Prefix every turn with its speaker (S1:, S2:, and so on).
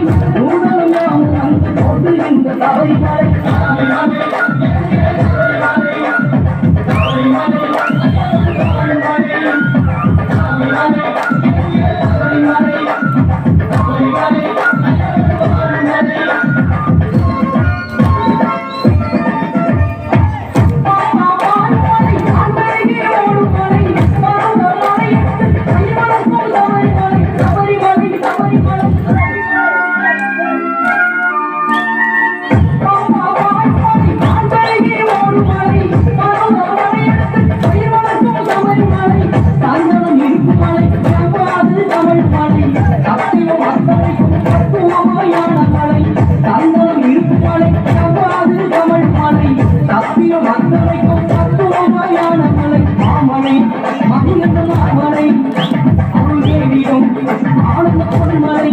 S1: Thank you. மதியம் வந்தனைக்கும் தத்துவமாயான மலை மாமலை மகிழ்ந்த மாமலை. அருள் தேவியும் ஆனந்த பொருள்மலை